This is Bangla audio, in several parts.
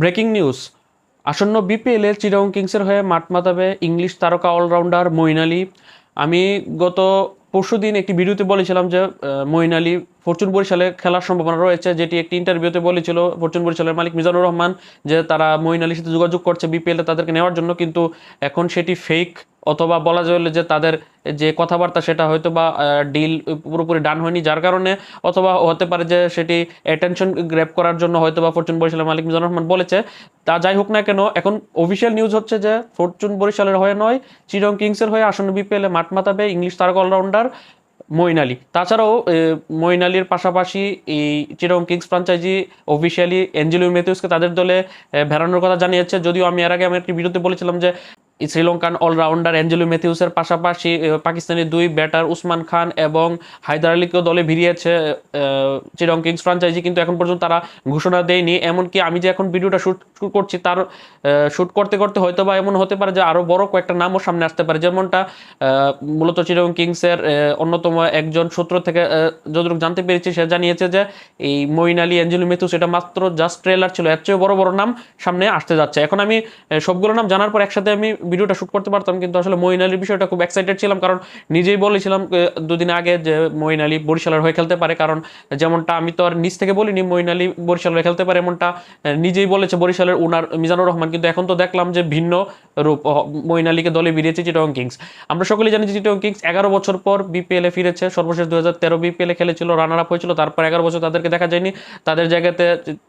Breaking news. আসন্ন বিপিএলে চিরং কিংসের হয়ে মাঠ মাতাবে ইংলিশ তারকা অলরাউন্ডার মইন আলী। আমি গত পরশুদিন একটি ভিডিওতে বলেছিলাম যে মইন আলী ফরচুন বরিশালে খেলার সম্ভাবনা রয়েছে, যেটি একটি ইন্টারভিউতে বলেছিল ফরচুন বরিশালের মালিক মিজানুর রহমান যে তারা মঈন আলীর সাথে যোগাযোগ করছে বিপিএলে তাদেরকে নেওয়ার জন্য, কিন্তু এখন সেটি ফেক অথবা বলা যায় যে তাদের যে কথাবার্তা সেটা হয়তো বা ডিল পুরোপুরি ডান হয়নি, যার কারণে অথবা হতে পারে যে সেটি অ্যাটেনশন গ্র্যাপ করার জন্য হয়তো বা ফরচুন বরিশালের মালিক মিজানুর রহমান বলেছে। তা যাই হোক না কেন, এখন অফিসিয়াল নিউজ হচ্ছে যে ফরচুন বরিশালের হয়ে নয়, চিরং কিংসের হয়ে আসন্ন বিপিএলে মাঠ মাতাবে ইংলিশ তারকা অলরাউন্ডার মঈন আলী। তাছাড়াও মইন আলীর পাশাপাশি এই চিরং কিংস ফ্রাঞ্চাইজি অফিসিয়ালি এঞ্জেলিও মেথিউসকে তাদের দলে ভেড়ানোর কথা জানিয়েছে। যদিও আমি এর আগে আমি একটি ভিডিওতে বলেছিলাম যে শ্রীলঙ্কান অলরাউন্ডার অ্যাঞ্জেলো ম্যাথিউসের পাশাপাশি পাকিস্তানি দুই ব্যাটার উসমান খান এবং হায়দার আলীকেও দলে ভিড়িয়েছে চিরং কিংস ফ্রাঞ্চাইজি, কিন্তু এখন পর্যন্ত তারা ঘোষণা দেয়নি। এমনকি আমি যে এখন ভিডিওটা শুট করছি তার শ্যুট করতে করতে হয়তো বা এমন হতে পারে যে আরও বড় কয়েকটা নামও সামনে আসতে পারে। যেমনটা মূলত চিরং কিংসের অন্যতম একজন সূত্র থেকে যতটুকু জানতে পেরেছি, সে জানিয়েছে যে এই মঈন আলী, অ্যাঞ্জেলো মেথুস এটা মাত্র জাস্ট ট্রেলার ছিল। এর চেয়ে বড় বড় নাম সামনে আসতে যাচ্ছে। এখন আমি সবগুলো নাম জানার পর একসাথে আমি ভিডিওটা শুট করতে পারতাম, কিন্তু আসলে মঈন আলীর বিষয়টা খুব এক্সাইটেড ছিলাম, কারণ নিজেই বলেছিলাম দুদিন আগে যে মঈন আলী বরিশালের হয়ে খেলতে পারে, কারণ যেমনটা আমি তো আর নিজ থেকে বলিনি মঈন আলী বরিশালের খেলতে পারে, এমনটা নিজেই বলেছে বরিশালের উনার মিজানুর রহমান, কিন্তু এখন তো দেখলাম যে ভিন্ন রূপ মঈন আলীকে দলে বেরিয়েছে চিটং কিংস আমরা সকলেই জানি যে চিটং কিংস এগারো বছর পর বিপিএলে ফিরেছে, সর্বশেষ দু হাজার তেরো বিপিএলে খেলেছিল রানার আপ হয়েছিল, তারপর এগারো বছর তাদেরকে দেখা যায়নি। তাদের জায়গাতে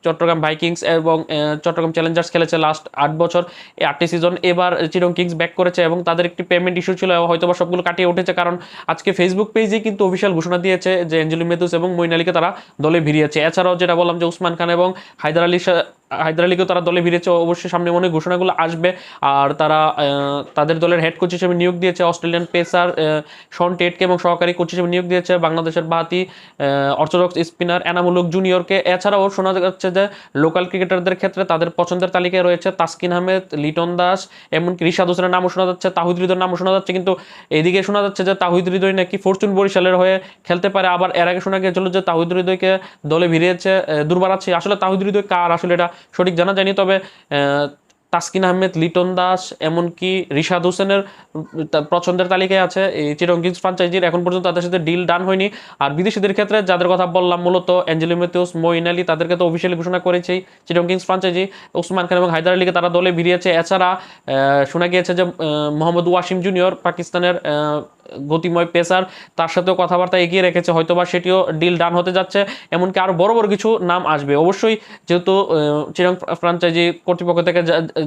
চট্টগ্রাম ভাইকিংস এবং চট্টগ্রাম চ্যালেঞ্জার্স খেলেছে লাস্ট আট বছর আটটি সিজন এবার চিটং কিংস ব্যাক করেছে এবং তাদের একটি পেমেন্ট ইস্যু ছিল হয়তো বা সবগুলো কাটিয়ে উঠেছে কারণ আজকে ফেসবুক পেজে কিন্তু অফিসিয়াল ঘোষণা দিয়েছে যে অ্যাঞ্জেলি মেদুস এবং মইন আলীকে তারা দলে ভিড়িয়েছে। এছাড়াও যেটা বললাম যে উসমান খান এবং হায়দার আলী হায়দার আলীকেও তারা দলে ভিড়েছে, অবশ্যই সামনে মনে ঘোষণাগুলো আসবে। আর তারা তাদের দলের হেড কোচ হিসেবে নিয়োগ দিয়েছে অস্ট্রেলিয়ান পেসার শন টেটকে এবং সহকারী কোচ হিসেবে নিয়োগ দিয়েছে বাংলাদেশের বাহাতি অর্থোডক্স স্পিনার এনামুলক জুনিয়রকে এছাড়াও শোনা যাচ্ছে যে লোকাল ক্রিকেটারদের ক্ষেত্রে তাদের পছন্দের তালিকায় রয়েছে তাসকিন আহমেদ, লিটন দাস, এমনকি রিশাদ হোসেনের নামও শোনা যাচ্ছে, তাহিদ হৃদয়ের নামও শোনা যাচ্ছে। কিন্তু এদিকে শোনা যাচ্ছে যে তাহিদ হৃদয় নাকি ফরচুন বরিশালের হয়ে খেলতে পারে। আবার এর আগে শোনা গিয়েছিল যে তাহিদ হৃদয়কে দলে ভিড়িয়েছে দুর্বার আছে। আসলে তাহিদ হৃদয় কার? আসলে এটা সঠিক জানা যায়নি, তবে তাসকিন আহমেদ, লিটন দাস, এমনকি রিশাদ হোসেনের পছন্দের তালিকায় আছে। এই চিরং কিংস ফ্রাঞ্চাইজির এখন পর্যন্ত তাদের সাথে ডিল ডান হয়নি। আর বিদেশিদের ক্ষেত্রে যাদের কথা বললাম, মূলত অ্যাঞ্জেলি মেথিউস মঈন আলী, তাদেরকে তো অফিসিয়ালি ঘোষণা করেছেই চিরং কিংস ফ্রাঞ্চাইজি ওসমান খান এবং হায়দার আলীকে তারা দলে ভিড়িয়েছে। এছাড়া শোনা গিয়েছে যে মোহাম্মদ ওয়াসিম জুনিয়র পাকিস্তানের গতিময় পেসার, তার সাথেও কথাবার্তা এগিয়ে রেখেছে, হয়তোবা সেটিও ডিল ডান হতে যাচ্ছে, এমনকি আরও বড় বড় কিছু নাম আসবে। অবশ্যই যেহেতু চিরাং ফ্রাঞ্চাইজি কর্তৃপক্ষ থেকে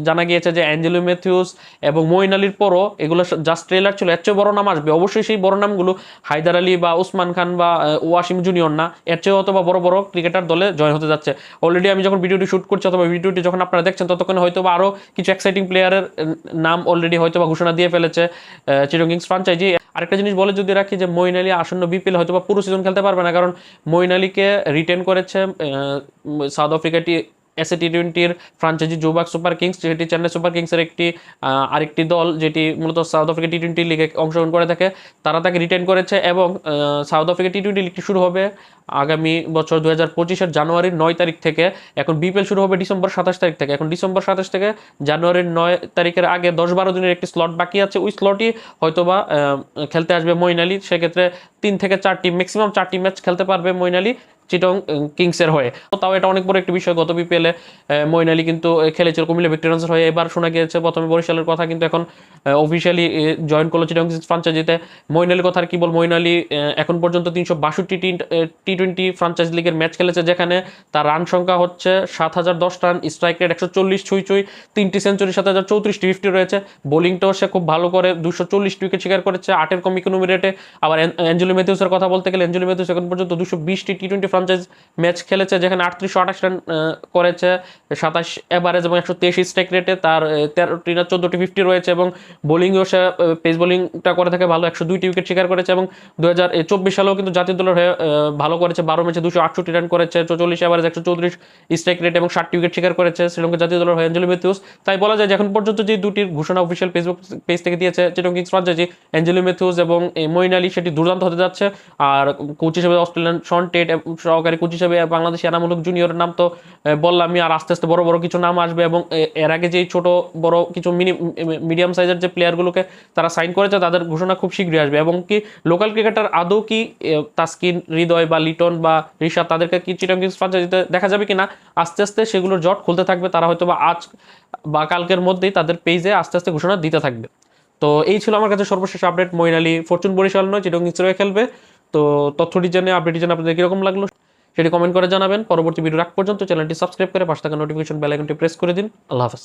জানা গিয়েছে যে অ্যাঞ্জেলো ম্যাথিউস এবং মঈন আলীর পরও এগুলো জাস্ট ট্রেলার ছিল, এর চেয়ে বড় নাম আসবে। অবশ্যই সেই বড় নামগুলো হায়দার আলী বা উসমান খান বা ওয়াসিম জুনিয়র না, এর চেয়ে অথবা বড় বড় ক্রিকেটার দলে জয়েন হতে যাচ্ছে। অলরেডি আমি যখন ভিডিওটি শুট করছি অথবা ভিডিওটি যখন আপনারা দেখছেন, ততক্ষণ হয়তো বা আরও কিছু এক্সাইটিং প্লেয়ারের নাম অলরেডি হয়তো বা ঘোষণা দিয়ে ফেলেছে চিরং কিংস ফ্রাঞ্চাইজি আরেকটা জিনিস বলে যদি রাখি যে মঈন আলী আসন্ন বিপিএল হয়তো বা পুরো সিজন খেলতে পারবে না, কারণ মইন আলীকে রিটেন করেছে সাউথ আফ্রিকা এসএ টি টোয়েন্টির ফ্রাঞ্চাইজি জোবাক সুপার কিংস যেটি চেন্নাই সুপার কিংসের একটি আরেকটি দল যেটি মূলত সাউথ আফ্রিকা টি টোয়েন্টি লিগে অংশগ্রহণ করে থাকে। তারা তাকে রিটেন করেছে এবং সাউথ আফ্রিকা টি টোয়েন্টি লিগটি শুরু হবে আগামী বছর দু হাজার পঁচিশের জানুয়ারির নয় তারিখ থেকে। এখন বিপিএল শুরু হবে ডিসেম্বর সাতাশ তারিখ থেকে। এখন ডিসেম্বর সাতাশ থেকে জানুয়ারির নয় তারিখের আগে দশ বারো দিনের একটি স্লট বাকি আছে। ওই স্লটই হয়তোবা খেলতে আসবে মঈন আলী সেক্ষেত্রে তিন থেকে চারটি ম্যাক্সিমাম চারটি ম্যাচ খেলতে পারবে মঈন আলী চিটং কিংসের হয়ে। তো তাও এটা অনেক বড় একটি বিষয়। গত বিপিএলে মঈন আলী কিন্তু খেলেছিল কুমিল্লা ভিক্টোরিয়ান্সের হয়ে। এবার শোনা গিয়েছে প্রথমে বরিশালের কথা, কিন্তু এখন অফিসিয়ালি জয়েন করল চিটং কিংস ফ্রাঞ্চাইজিতে মঈন আলীর কথা আর কি বল মঈন আলী এখন পর্যন্ত তিনশো বাষট্টি টি টোয়েন্টি ফ্রাঞ্চাইজ লিগের ম্যাচ খেলেছে, যেখানে তার রান সংখ্যা হচ্ছে সাত হাজার দশ রান স্ট্রাইক রেট একশো চল্লিশ, ছুঁই ছুঁই, তিনটি সেঞ্চুরি সাত হাজার চৌত্রিশটি ফিফটি রয়েছে। বোলিংটাও সে খুব ভালো করে, দুশো চল্লিশটি উইকেট শিকার করেছে। আটের কম ইকোনমি রেটে আবার অ্যাঞ্জেলি ম্যাথিউসের কথা বলতে গেলে অ্যাঞ্জেলি ম্যাথিউস এখন পর্যন্ত দুশো বিশটি টি টোয়েন্টি ফ্রাঞ্চাইজ ম্যাচ খেলেছে, যেখানে আটত্রিশশো আঠাশ রান করেছে, সাতাশ এভারেজ এবং একশো তেইশ স্ট্রাইক রেটে তার তেরোটি না, চোদ্দোটি ফিফটি রয়েছে এবং বোলিংও সে পেস বোলিংটা করে থাকে, ভালো একশো দুইটি উইকেট শিকার করেছে এবং দু হাজার চব্বিশ সালেও কিন্তু জাতীয় দলের হয়ে ভালো করেছে, বারো ম্যাচে দুশো আটষট্টি রান করেছে, চৌচল্লিশ এভারেজ একশো চৌত্রিশ স্ট্রাইক রেট এবং ষাটটি উইকেট শিকার করেছে শ্রীলঙ্কা জাতীয় দলের হয়ে অ্যাঞ্জেলো মেথিউস তাই বলা যায় যে এখন পর্যন্ত যে দুটির ঘোষণা অফিসিয়াল ফেসবুক পেজ থেকে দিয়েছে চিটং কিংস ফ্রাঞ্চাইজি অ্যাঞ্জেলো মেথিউস এবং মঈন আলী, সেটি দুর্দান্ত হতে যাচ্ছে। আর কোচ হিসেবে অস্ট্রেলিয়ান শন টেট সহকারী কোচ হিসেবে বাংলাদেশ এনামূলক জুনিয়রের নাম তো বললামই আর আস্তে আস্তে বড় বড় কিছু নাম আসবে এবং এর আগে যেই ছোট, বড় কিছু মিনি মিডিয়াম সাইজের যে প্লেয়ারগুলোকে তারা সাইন করেছে, তাদের ঘোষণা খুব শীঘ্রই আসবে। এবং কি লোকাল ক্রিকেটার আদৌ কি তাসকিন, হৃদয় বা লিটন বা ঋষাদ তাদেরকে কি চিটাং কিংস ফ্রাঞ্চাইজিতে দেখা যাবে কিনা, আস্তে আস্তে সেগুলোর জট খুলতে থাকবে। তারা হয়তো বা আজ বা কালকের মধ্যেই তাদের পেজে আস্তে আস্তে ঘোষণা দিতে থাকবে। তো এই ছিল আমার কাছে সর্বশেষ আপডেট মইন আলী, ফরচুন বরিশাল নয় চিটং কিংসের খেলবে। তো তথ্যটি জেনে আপডেটটি জেনে আপনাদের কীরকম লাগল? সেটি কমেন্ট করে জানাবেন। পরবর্তী ভিডিও রাখ পর্যন্ত চ্যানেলটি সাবস্ক্রাইব করে পাশে থাকা নোটিফিকেশন বেল আইকনটি প্রেস করে দিন। আল্লাহ হাফেজ।